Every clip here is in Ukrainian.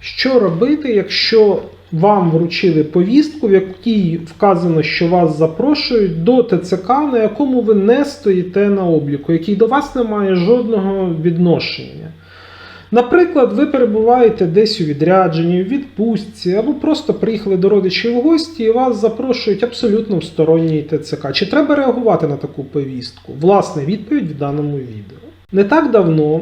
Що робити, якщо вам вручили повістку, в якій вказано, що вас запрошують до ТЦК, на якому ви не стоїте на обліку, який до вас не має жодного відношення? Наприклад, ви перебуваєте десь у відрядженні, у відпустці, або просто приїхали до родичів в гості і вас запрошують абсолютно в сторонній ТЦК. Чи треба реагувати на таку повістку? Власне, відповідь в даному відео. Не так давно,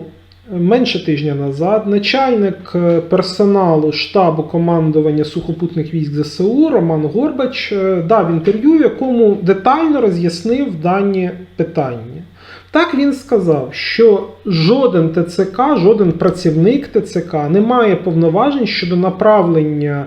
менше тижня назад, начальник е, персоналу штабу командування сухопутних військ ЗСУ Роман Горбач е, дав інтерв'ю, в якому детально роз'яснив дані питання. Так він сказав, що жоден ТЦК, жоден працівник ТЦК не має повноважень щодо направлення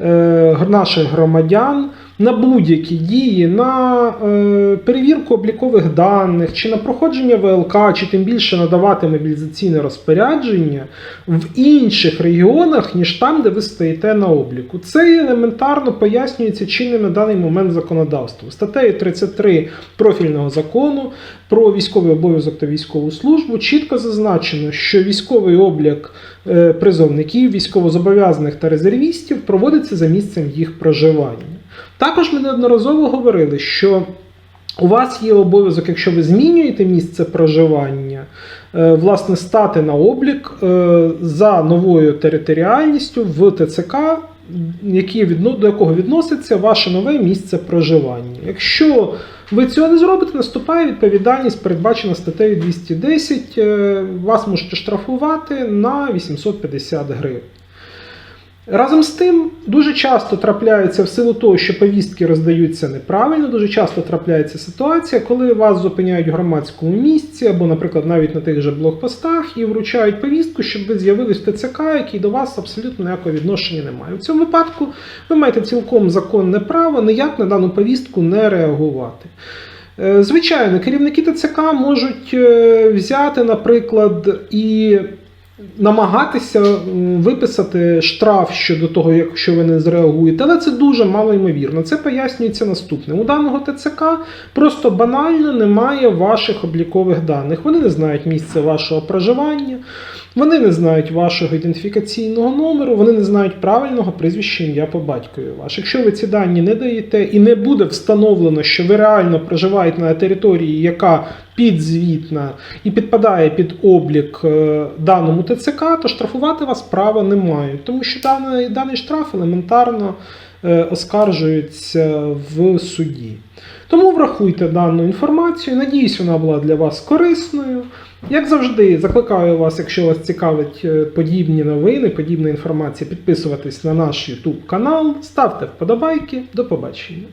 е, наших громадян на будь-які дії, на е, перевірку облікових даних, чи на проходження ВЛК, чи тим більше надавати мобілізаційне розпорядження в інших регіонах, ніж там, де ви стоїте на обліку. Це елементарно пояснюється чинним на даний момент законодавством. Статтею 33 профільного закону про військовий обов'язок та військову службу чітко зазначено, що військовий облік е, призовників, військовозобов'язаних та резервістів проводиться за місцем їх проживання. Також ми неодноразово говорили, що у вас є обов'язок, якщо ви змінюєте місце проживання, е, власне, стати на облік е, за новою територіальністю в ТЦК, які до якого відноситься ваше нове місце проживання. Якщо ви цього не зробите, наступає відповідальність, передбачена статтею 210. е, Вас можете штрафувати на 850 гривень. Разом з тим, дуже часто трапляється в силу того, що повістки роздаються неправильно, дуже часто трапляється ситуація, коли вас зупиняють в громадському місці або, наприклад, навіть на тих же блокпостах і вручають повістку, щоб ви з'явились в ТЦК, який до вас абсолютно ніякого відношення не має. У цьому випадку ви маєте цілком законне право ніяк на дану повістку не реагувати. Е, Звичайно, керівники ТЦК можуть е, взяти, наприклад, і намагатися виписати штраф щодо того, якщо ви не зреагуєте, але це дуже мало ймовірно. Це пояснюється наступним. У даного ТЦК просто банально немає ваших облікових даних. Вони не знають місце вашого проживання, вони не знають вашого ідентифікаційного номеру, вони не знають правильного прізвища ім'я по батькові ваш. Якщо ви ці дані не даєте і не буде встановлено, що ви реально проживаєте на території, яка підзвітна і підпадає під облік е, даному ТЦК, то штрафувати вас права не мають, тому що даний, даний штраф елементарно е, оскаржується в суді. Тому врахуйте дану інформацію. Надіюсь, вона була для вас корисною. Як завжди, закликаю вас, якщо вас цікавить е, подібні новини, подібна інформація, підписуватись на наш YouTube канал, ставте вподобайки. До побачення.